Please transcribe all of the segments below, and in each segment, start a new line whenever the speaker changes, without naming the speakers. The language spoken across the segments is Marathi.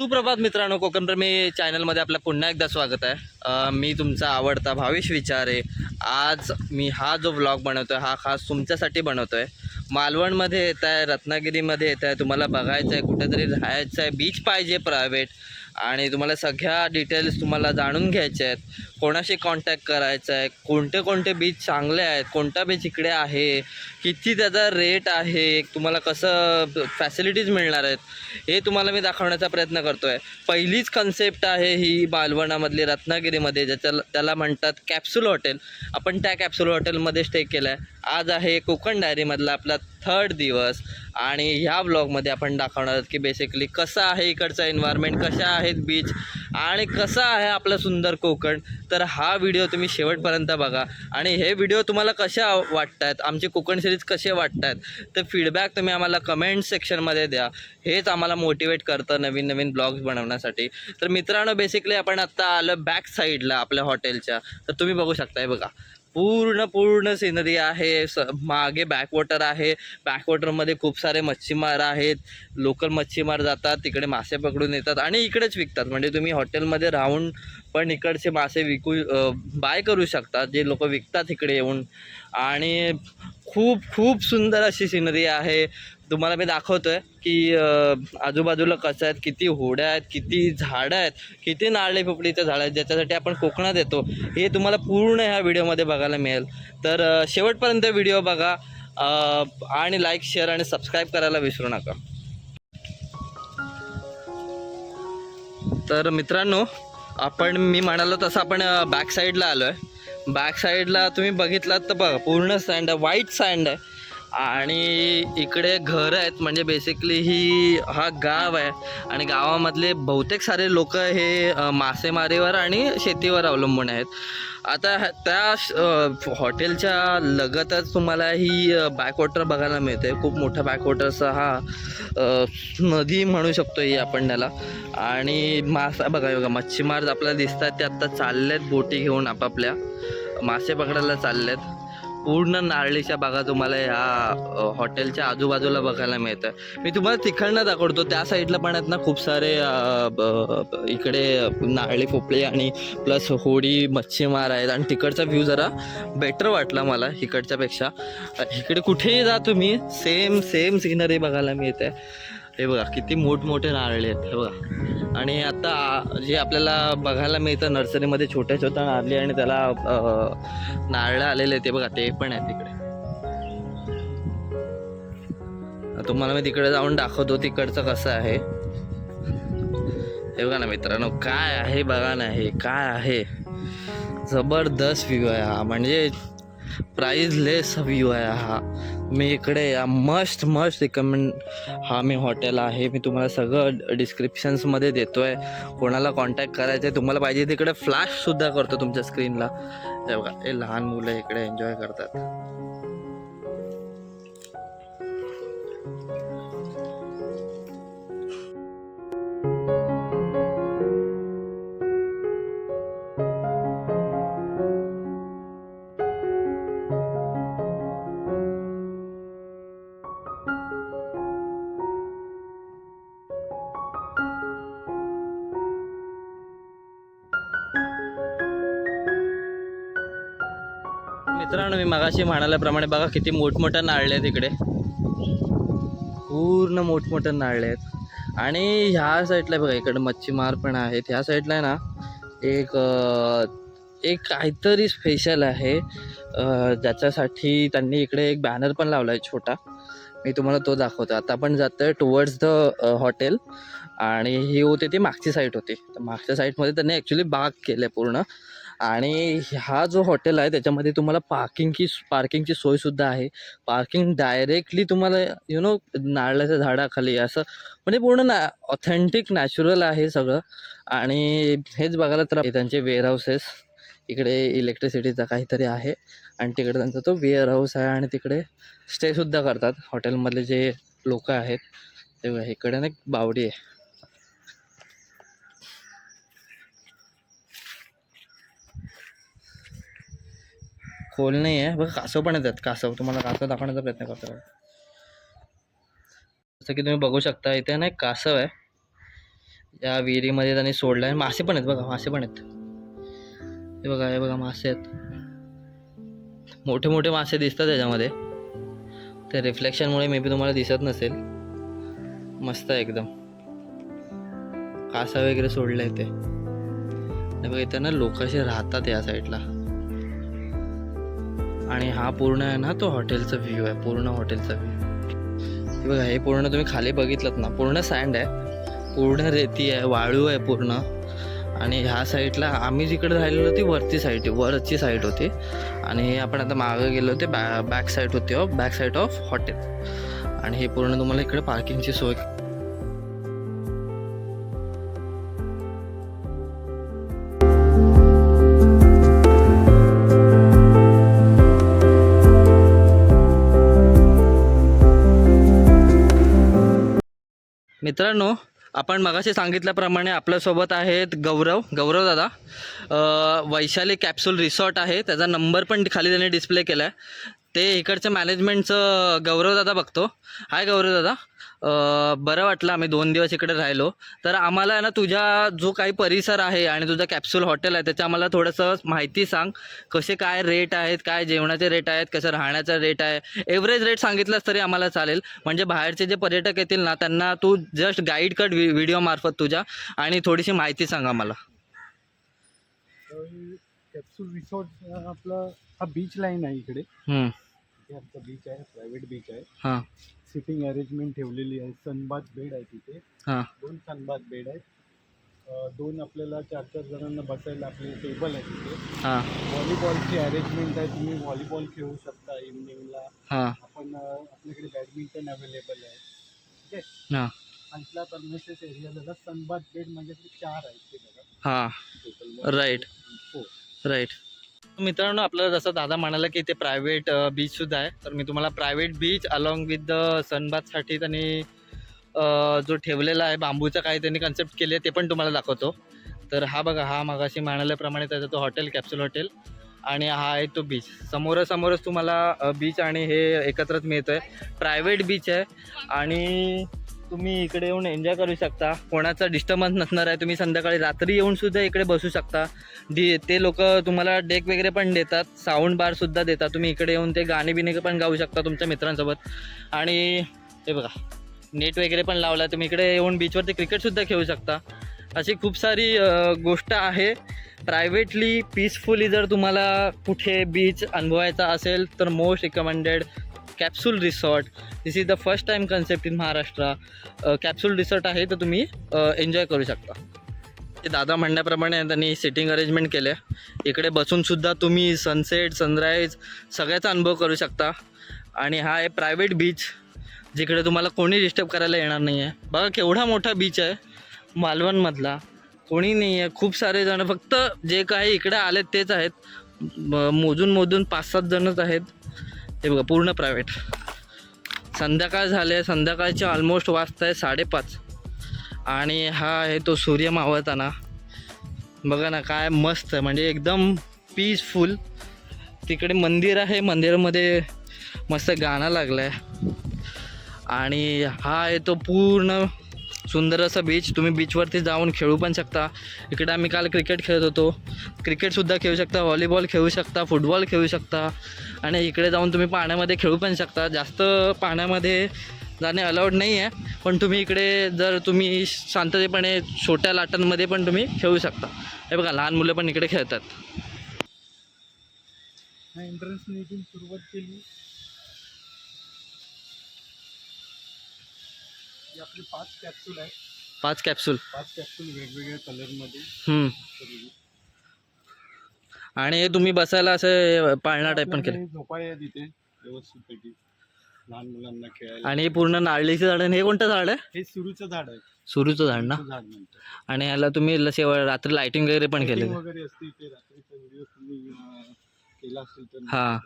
सुप्रभात मित्रांनो कोकण मी चॅनलमध्ये आपलं पुन्हा एकदा स्वागत आहे. मी तुमचा आवडता भावेश विचारे. आज मी हा जो व्लॉग बनवतो आहे हा खास तुमच्यासाठी बनवतो आहे मालवणमध्ये येत आहे रत्नागिरीमध्ये येत आहे तुम्हाला बघायचं आहे कुठेतरी राहायचं आहे बीच पाहिजे प्रायव्हेट आणि तुम्हाला सगळ्या डिटेल्स तुम्हाला जाणून घ्यायचे आहेत. कोणाशी कॉन्टॅक्ट करायचा आहे? कोणते कोणते बीच चांगले आहेत? कोणता बीच इकडे आहे? किती त्याचा रेट आहे? तुम्हाला कसं फॅसिलिटीज मिळणार आहेत? हे तुम्हाला मी दाखवण्याचा प्रयत्न करतो आहे पहिलीच कन्सेप्ट आहे ही मालवणामधली रत्नागिरीमध्ये ज्याच्या त्याला म्हणतात कॅप्सूल हॉटेल आपण त्या कॅप्सूल हॉटेलमध्ये स्टे केला आहे आज आहे कोकण डायरीमधला आपला थर्ड दिवस. आणि ह्या ब्लॉगमध्ये आपण दाखवणार आहोत की बेसिकली कसं आहे इकडचं एन्व्हायरमेंट कशा आहेत बीच आणि कसं आहे आपलं सुंदर कोकण. तर हा व्हिडिओ तुम्ही शेवटपर्यंत बघा. आणि हे व्हिडिओ तुम्हाला कशा वाटत आहेत आमची कोकण सिरीज कसे वाटत आहेत तर फीडबॅक तुम्ही आम्हाला कमेंट सेक्शनमध्ये द्या. हेच आम्हाला मोटिवेट करतं नवीन नवीन ब्लॉग्स बनवण्यासाठी. तर मित्रांनो बेसिकली आपण आत्ता आलं बॅक साईडला आपल्या हॉटेलच्या तर तुम्ही बघू शकताय बघा. पूर्ण पूर्ण सिनरी आहे स मागे बॅकवॉटर आहे. बॅकवॉटरमध्ये खूप सारे मच्छीमार आहेत. लोकल मच्छीमार जातात तिकडे मासे पकडून येतात आणि इकडेच विकतात. म्हणजे तुम्ही हॉटेलमध्ये राहून पण इकडचे मासे विकू बाय करू शकता. जे लोक विकतात इकडे येऊन. आणि खूप खूप सुंदर अशी सिनरी आहे. तुम्हाला मी दाखवतो आहे की आजूबाजूला कसं आहेत किती होड्या आहेत किती झाडं आहेत किती नारळी पोपळीचे झाडं आहेत ज्याच्यासाठी आपण कोकणात येतो हे तुम्हाला पूर्ण ह्या व्हिडिओमध्ये बघायला मिळेल. तर शेवटपर्यंत व्हिडिओ बघा आणि लाईक शेअर आणि सबस्क्राईब करायला विसरू नका. तर मित्रांनो आपण मी म्हणालो तसं आपण बॅक साईडला आलो आहे बॅक साईडला तुम्ही बघितलात तर बघा पूर्ण सँड आहे व्हाईट सँड आहे. आणि इकडे घरं आहेत म्हणजे बेसिकली ही हा गाव आहे. आणि गावामधले बहुतेक सारे लोक हे मासेमारीवर आणि शेतीवर अवलंबून आहेत. आता ह्या- त्या हॉटेलच्या लगतच तुम्हाला ही बॅकवॉटर बघायला मिळते. खूप मोठा बॅकवॉटरचा हा नदी म्हणू शकतो ही आपण त्याला. आणि मासा बघा बघा मच्छीमार आपल्याला दिसतात ते आत्ता चालले आहेत बोटी घेऊन आपापल्या. मासे पकडायला चाललेत. पूर्ण नारळीच्या बागा तुम्हाला या हॉटेलच्या आजूबाजूला बघायला मिळतं. मी तुम्हाला तिकडनं दाखवतो त्या साईडला पण आहेत ना खूप सारे ब- इकडे नारळी पोपळी आणि प्लस होडी मच्छीमार आहेत. आणि तिकडचा व्ह्यू जरा बेटर वाटला मला इकडच्यापेक्षा. इकडे कुठेही जा तुम्ही सेम सेम सिनरी बघायला मिळते. हे बघा किती मोठमोठे नारळे आहेत हे बघा. आणि आता जे आपल्याला बघायला मिळतं नर्सरीमध्ये छोट्या छोट्या नारळी आणि त्याला नारळं आलेले ते बघा ते पण आहेत तिकडे तुम्हाला मी तिकडे जाऊन दाखवतो तिकडचं कसं आहे. हे बघा ना मित्रांनो काय आहे बघा ना हे काय आहे. जबरदस्त व्ह्यू आहे हा. म्हणजे प्राईजलेस व्ह्यू हो आहे हा मी इकडे या मस्ट मस्ट रिकमेंड हा मी हॉटेल आहे मी तुम्हाला सगळं डिस्क्रिप्शन्समध्ये देतो आहे कोणाला कॉन्टॅक्ट करायचं आहे तुम्हाला पाहिजे तिकडे फ्लॅशसुद्धा करतो तुमच्या स्क्रीनला हे बघा हे लहान मुलं इकडे एन्जॉय करतात. मित्रांनो मी मगाशी म्हणाल्याप्रमाणे बघा किती मोठमोठ्या नाळले आहेत इकडे. पूर्ण मोठमोठ्या नाळले आहेत. आणि ह्या साईडला बघा इकडे मच्छीमार पण आहेत. ह्या साईडला आहे ना एक एक काहीतरी स्पेशल आहे. ज्याच्यासाठी त्यांनी इकडे एक बॅनर पण लावला आहे छोटा. मी तुम्हाला तो दाखवतो. आता आपण आहे टुवर्ड्स द हॉटेल आणि ही होती ती मागची साईट होती. तर मागच्या साईटमध्ये त्यांनी ॲक्च्युली बाग केलं आहे पूर्ण. आणि हा जो हॉटेल आहे त्याच्यामध्ये तुम्हाला पार्किंगची पार्किंगची सोयसुद्धा आहे. पार्किंग डायरेक्टली तुम्हाला यु नो नारळाच्या झाडाखाली असं म्हणजे पूर्ण ना ऑथेंटिक नॅचरल आहे सगळं. आणि हेच बघायला तर त्यांचे वेअरहाऊसेस इकडे इलेक्ट्रिसिटीचा काहीतरी आहे. आणि तिकडे त्यांचा तो वेअर हाऊस आहे आणि तिकडे स्टेसुद्धा करतात. हॉटेलमधले जे लोक आहेत ते इकडे ना एक बावडी आहे. खोल नाही आहे. बघा कासव पण येतात. कासव. तुम्हाला कासव दाखवण्याचा प्रयत्न करतो जसं की तुम्ही बघू शकता इथे ना एक कासव आहे. या विहिरीमध्ये त्यांनी सोडलं आहे मासे पण आहेत बघा मासे पण आहेत. हे बघा हे बघा मासे आहेत. मोठे मोठे मासे दिसतात त्याच्यामध्ये. ते रिफ्लेक्शनमुळे मे बी तुम्हाला दिसत नसेल. मस्त आहे एकदम. कासा वगैरे सोडलं आहे ते बघा इथं ना लोक असे राहतात या साईडला आणि हा पूर्ण आहे ना तो हॉटेलचा व्ह्यू आहे पूर्ण हॉटेलचा व्ह्यू हे बघा हे पूर्ण तुम्ही खाली बघितलं ना पूर्ण सँड आहे पूर्ण रेती आहे वाळू आहे पूर्ण. आणि ह्या साईडला आम्ही जिकडे राहिलेलो ती वरची साईड वरची साईड होती. आणि हे आपण आता मागं गेलो ते बॅ बॅक साईड होती of back side of hotel आणि हे पूर्ण तुम्हाला इकडे पार्किंगची सोय मित्रांनो आपण मगाशी सांगितल्याप्रमाणे आपल्यासोबत आहेत गौरव. गौरव दादा वैशाली कॅप्सूल रिसॉर्ट आहे. त्याचा नंबर पण खाली त्यांनी डिस्प्ले केला आहे ते इकडचं मॅनेजमेंटचं गौरव दादा बघतो. हाय गौरव दादा. अ, बरं वाटलं आम्ही दोन दिवस इकडे राहिलो. तर आम्हाला ना तुझा जो काही परिसर आहे आणि तुझा कॅप्सूल हॉटेल आहे त्याचं आम्हाला थोडंसं माहिती सांग. कसे काय रेट आहेत काय जेवणाचे रेट आहेत कसं राहण्याचा रेट आहे. एव्हरेज रेट सांगितलंस तरी आम्हाला चालेल. म्हणजे बाहेरचे जे पर्यटक येतील ना त्यांना तू जस्ट गाईड कर व्हि व्हिडिओ मार्फत तुझ्या. आणि थोडीशी माहिती सांग आम्हाला.
कॅप्सूल रिसॉर्ट आपला हा बीच लाईन आहे इकडे. इथे आमचा बीच आहे प्रायव्हेट बीच आहे.
हां.
सिटिंग अरेंजमेंट ठेवलेली आहे. सनबाथ बेड आहे तिथे.
हां.
दोन सनबाथ बेड आहेत. दोन आपल्याला चार चार जणांना बसायला आपले टेबल आहे तिथे.
हां.
व्हॉलीबॉलची अरेंजमेंट आहे. तुम्ही व्हॉलीबॉल खेळू शकता इव्हनिंगला
हां.
आपण आपल्याकडे बॅडमिंटन अवेलेबल आहे. ठीक आहे?
हां.
आणखला परमिसेस एरिया झाला सनबाथ बेड म्हणजे चार आहेत ते बघा.
हां. Right. राईट मित्रांनो आपल्याला जसं दादा म्हणाला की ते प्रायव्हेट बीचसुद्धा आहे. तर मी तुम्हाला private beach along with the सनबाथसाठी त्यांनी जो ठेवलेला आहे बांबूचा काही त्यांनी कन्सेप्ट केली आहे ते पण तुम्हाला दाखवतो. तर हा बघा हा मगाशी म्हणाल्याप्रमाणे त्याचा तो हॉटेल कॅप्सूल हॉटेल आणि हा आहे तो बीच समोरासमोरच तुम्हाला बीच आणि हे एकत्रच मिळतो आहे प्रायव्हेट बीच आहे. आणि तुम्ही इकडे येऊन एन्जॉय करू शकता. कोणाचा डिस्टर्बन्स नसणार आहे तुम्ही संध्याकाळी रात्री येऊन सुद्धा इकडे बसू शकता. डी ते लोक तुम्हाला डेक वगैरे पण देतात साऊंड बारसुद्धा देतात. तुम्ही इकडे येऊन ते गाणे बिणे पण गाऊ शकता तुमच्या मित्रांसोबत. आणि हे बघा नेट वगैरे पण लावला तुम्ही इकडे येऊन बीचवरती क्रिकेटसुद्धा खेळू शकता. अशी खूप सारी गोष्ट आहे. प्रायव्हेटली पीसफुली जर तुम्हाला कुठे बीच अनुभवायचा असेल तर most recommended capsule resort this is the first time concept in Maharashtra capsule resort आहे तर तुम्ही uh, एन्जॉय करू शकता. ते दादा म्हणण्याप्रमाणे त्यांनी सिटिंग अरेंजमेंट केले. इकडे बसूनसुद्धा तुम्ही सनसेट सनराईज सगळ्याचा अनुभव करू शकता. आणि हा आहे प्रायव्हेट बीच जिकडे तुम्हाला कोणी डिस्टर्ब करायला येणार नाही आहे बघा केवढा मोठा बीच आहे मालवणमधला. कोणी नाही आहे खूप सारे जण फक्त जे काही इकडे आलेत तेच आहेत. म- मोजून मोजून पाच सात जणच आहेत. हे बघा पूर्ण प्रायव्हेट संध्याकाळ झाले संध्याकाळचे ऑलमोस्ट वाजत आहे साडेपाच. आणि हा आहे तो सूर्य मावळताना. बघा ना काय मस्त आहे म्हणजे एकदम पीसफुल तिकडे मंदिर आहे मंदिरामध्ये मस्त गाणं लागलं आहे आणि हा आहे तो पूर्ण सुंदर असा बीच तुम्ही बीचवरती जाऊन खेळू पण शकता. इकडे आम्ही काल क्रिकेट खेळत होतो. क्रिकेटसुद्धा खेळू शकता व्हॉलीबॉल खेळू शकता फुटबॉल खेळू शकता. आणि इकडे जाऊन तुम्ही पाण्यामध्ये खेळू पण शकता. जास्त पाण्यामध्ये जाणे अलाउड नाही आहे पण तुम्ही इकडे जर तुम्ही शांततेपणे छोट्या लाटांमध्ये पण तुम्ही खेळू शकता. हे बघा लहान मुलं पण इकडे खेळतात.
एंट्रन्सने इथून सुरुवात केली. आपले पाच कॅप्सूल आहेत.
पाच कॅप्सूल
पाच कॅप्सूल वेगवेगळ्या कलरमध्ये
हम्म. आणि हे तुम्ही बसायला असं पाळणा टाईप पण केलं.
लहान मुलांना खेळायला.
आणि हे पूर्ण नारळीचं झाड आणि हे कोणतं झाड आहे?
हे सुरूचं झाड आहे.
सुरूचं झाड ना?
झाड
आणि ह्याला तुम्ही ल- शेव रात्री लाइटिंग वगैरे पण केलेलं.
Lighting वगैरे असते इथे रात्रीचा व्हिडिओ तुम्ही अं, केला असेल तर.
हां.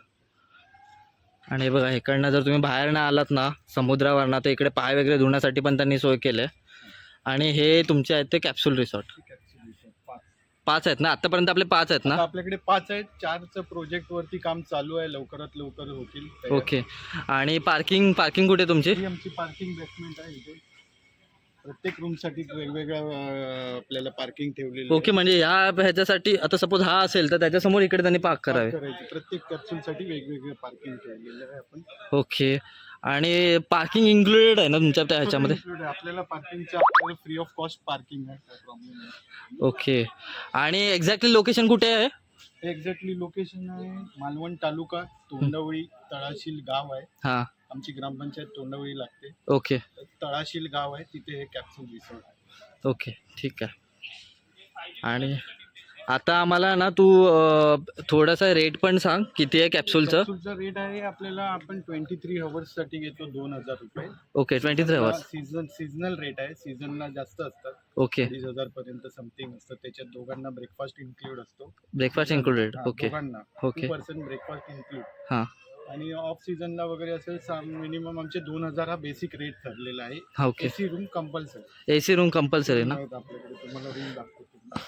आणि हे बघा इकडनं जर तुम्ही बाहेर ना आलात ना समुद्रावरनं तर इकडे पाय वगैरे धुण्यासाठी पण त्यांनी सोय केली आहे आणि हे तुमचे आहेत ते कॅप्सूल रिसॉर्ट
पाच
आहेत ना? आतापर्यंत आपले पाच आहेत ना?
आपल्याकडे पाच आहेत. चारचं प्रोजेक्ट वरती काम चालू आहे. लवकरात लवकर होतील. तयार.
ओके. आणि पार्किंग पार्किंग कुठे तुमची?
ही आमची पार्किंग बेसमेंट आहे इथे. प्रत्येक रूमसाठी वेगवेगळ्या अं, आपल्याला पार्किंग ठेवलेली
ओके म्हणजे ह्या ह्याच्यासाठी आता सपोज हा असेल तर त्याच्यासमोर इकडे त्यांनी पार्क करावे.
करायची. प्रत्येक कॅप्सूलसाठी वेगवेगळे पार्किंग ठेवलेलं आहे आपण.
ओके. आणि पार्किंग इन्क्लुडेड आहे ना तुमच्या त्या ह्याच्यामध्ये.
आपल्याला पार्किंगचं आपल्याला फ्री ऑफ कॉस्ट पार्किंग आहे.
ओके आणि एक्झॅक्टली लोकेशन कुठे आहे?
एक्झॅक्टली लोकेशन आहे मालवण तालुका तोंडवळी तळाशील गाव आहे.
हां.
आमची ग्रामपंचायत तोंडवळी लागते.
ओके
तळाशील गाव आहे तिथे हे कॅप्सूल रिसॉर्ट आहे.
ओके ठीक आहे. आणि आता आम्हाला ना तू थोडासा रेट पण सांग किती आहे कॅप्सूलचं
कॅप्सूलचा रेट आहे आपल्याला आपण ट्वेंटी थ्री साठी घेतो दोन हजार रुपये.
Okay twenty three hours
season seasonal rate आहे सीझनला जास्त असतात.
ओके
अडीच हजार पर्यंत समथिंग असतं. त्याच्यात दोघांना ब्रेकफास्ट इन्क्लूड असतो.
ब्रेकफास्ट इन्क्लुडेड
हा,
ओके
दोघांना.
Okay
two percent breakfast include
हां.
आणि ऑफ सीझनला वगैरे असेल मिनिमम आमचे दोन हजार हा बेसिक रेट ठरलेला आहे.
हा okay
AC room compulsory
A C room compulsory ना?
आपल्याकडे तुम्हाला रूम दाखवतो.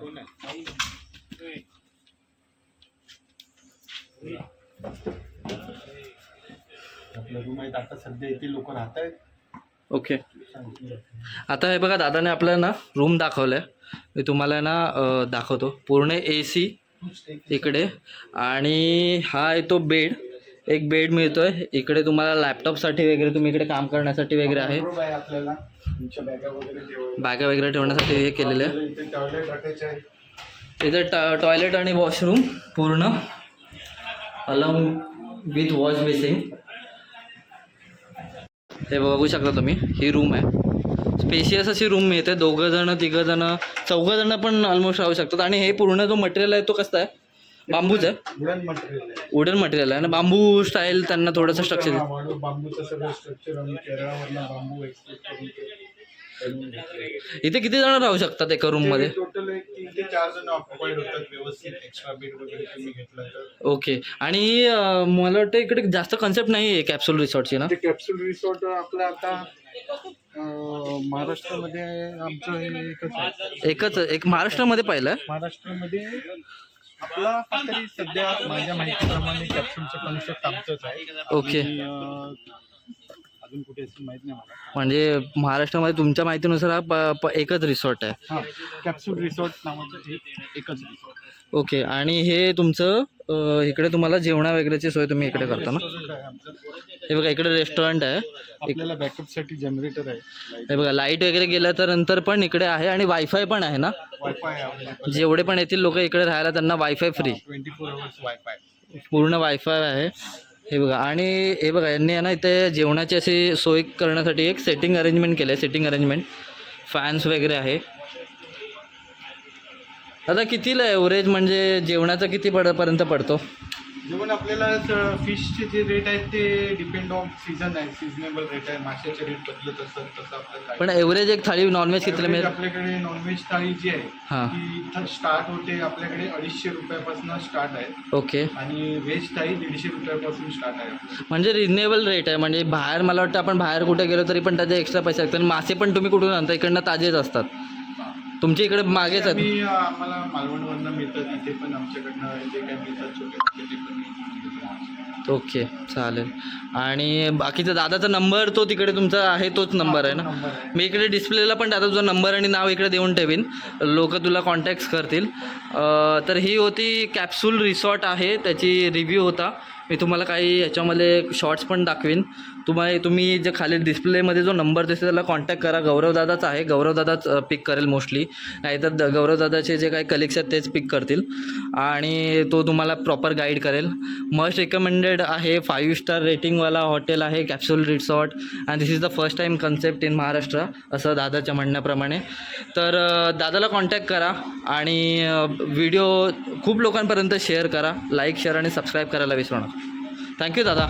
तुम्ही. आपला रूम आहे आता सध्या इथे लोक राहत आहेत.
ओके. आता हे बघा दादाने आपल्याला ना रूम दाखवलं आहे मी तुम्हाला ना दाखवतो. पूर्ण ए सी इकडे. आणि हा आहे तो बेड एक बेड मिळतोय. इकडे तुम्हाला लॅपटॉपसाठी वगैरे तुम्ही इकडे काम करण्यासाठी वगैरे आहे
आपल्याला. बॅगा वगैरे
ठेवण्यासाठी हे केलेलं आहे.
इथे टॉयलेट
आणि वॉशरूम पूर्ण अलॉंग विथ वॉश बेसिंग हे बघू शकता तुम्ही ही रूम आहे. स्पेशियस अशी रूम मिळते. दोघं जण तिघं जण चौघं जण पण ऑलमोस्ट राहू शकतात. आणि हे पूर्ण जो मटेरियल आहे तो कसा आहे? बांबूच आहे?
वुडन मटेरियल आहे.
वुडन मटेरियल आहे. ना बांबू स्टाईल त्यांना थोडंसं स्ट्रक्चर
बांबूचं सगळं स्ट्रक्चर
इथे किती जण राहू शकतात एका रूममध्ये
टोटल एक तीन ते चार जण ऑक्युपाईड होतात व्यवस्थित. एक्स्ट्रा बेड वगैरे तुम्ही घेतला तर.
ओके आणि अं, मला वाटतं इकडे जास्त कन्सेप्ट नाही आहे कॅप्सूल रिसॉर्टची ना?
ते कॅप्सूल रिसॉर्ट आपलं आता अं, महाराष्ट्रामध्ये आमचं हे एकच आहे.
एकच एक महाराष्ट्रामध्ये पाहिलं?
महाराष्ट्रामध्ये आपला हा तरी सध्या माझ्या माहितीप्रमाणे कॅप्सूलचं कन्सेप्ट आमचंच आहे.
ओके
आणि, अं, अजून कुठे असेल माहीत नाही मला.
म्हणजे महाराष्ट्रामध्ये तुमच्या माहितीनुसार हा प- प- एकच रिसॉर्ट आहे.
हा कॅप्सूल रिसॉर्ट नावाचं एक एकच रिसॉर्ट
ओके आणि हे तुमचं अं, इकडे तुम्हाला जेवणा वगैरेची सोय तुम्ही इकडे करता ना?
Restaurant आहे आमचं.
हे बघा इकडे रेस्टॉरंट आहे.
आपल्याला बॅकअपसाठी जनरेटर आहे.
हे बघा लाइट वगैरे गेलं तर नंतर पण इकडे आहे आणि वायफाय पण आहे ना?
वायफाय
जेवढे पण येतील लोक इकडे राहायला त्यांना wifi free.
Twenty four hours wifi.
पूर्ण वायफाय आहे. हे बघा आणि हे बघा यांनी आहे ना इथे जेवणाची अशी सोय करण्यासाठी एक सेटिंग अरेंजमेंट केलं आहे सेटिंग अरेंजमेंट फॅन्स वगैरे आहे. आता कितीला एव्हरेज म्हणजे जेवणाचा किती पड पर्यंत पडतो?
जेवण आपल्याला फिशचे जे रेट आहेत ते डिपेंड ऑन सीझन आहे. सिजनेबल रेट आहे. माशाचे रेट बदलत असतात तसं आपल्याला
पण एव्हरेज एक थाळी नॉनव्हेज कितीला
Average
मिळेल?
आपल्याकडे नॉनव्हेज थाळी जी आहे
हां.
ती इथं स्टार्ट होते आपल्याकडे अडीचशे रुपयापासून स्टार्ट आहे.
ओके.
आणि व्हेज थाळी दीडशे रुपयापासून स्टार्ट आहे.
म्हणजे रिजनेबल रेट आहे. म्हणजे बाहेर मला वाटतं आपण बाहेर कुठे गेलो तरी पण त्याचे एक्स्ट्रा पैसे लागतात. मासे पण तुम्ही कुठून आणता? इकडनं ताजेच असतात. तुमच्या इकडे मागेच आहेत.
आम्हाला मालवणवरनं मिळतात. इथे पण आमच्याकडनं जे काही मिळतात छोटे ते पण.
ओके चालेल. आणि बाकीचा दादाचा नंबर तो तिकडे तुमचा आहे तोच नंबर आहे ना? मी इकडे डिस्प्लेला पण दादा तुझा नंबर आणि नाव इकडे देऊन ठेवीन. लोक तुला कॉन्टॅक्ट करतील. तर ही होती कॅप्सूल रिसॉर्ट आहे त्याची रिव्ह्यू होता. मी तुम्हाला काही ह्याच्यामध्ये शॉर्ट्स पण दाखवीन. तुम्हाला तुम्ही जे खाली डिस्प्लेमध्ये जो नंबर दिसतो त्याला कॉन्टॅक्ट करा. गौरवदादाच आहे. गौरवदादाच पिक करेल मोस्टली नाहीतर द- गौरवदादाचे जे काही कलिग्स आहेत तेच पिक करतील. आणि तो तुम्हाला प्रॉपर गाईड करेल. मस्ट रिकमेंडेड आहे फाईव्ह स्टार रेटिंगवाला हॉटेल आहे capsule resort and this is the first time concept in Maharashtra असं दादाच्या म्हणण्याप्रमाणे. तर दादाला कॉन्टॅक्ट करा आणि व्हिडिओ खूप लोकांपर्यंत शेअर करा. लाईक शेअर आणि सबस्क्राईब करायला विसरू नका. थँक्यू दादा.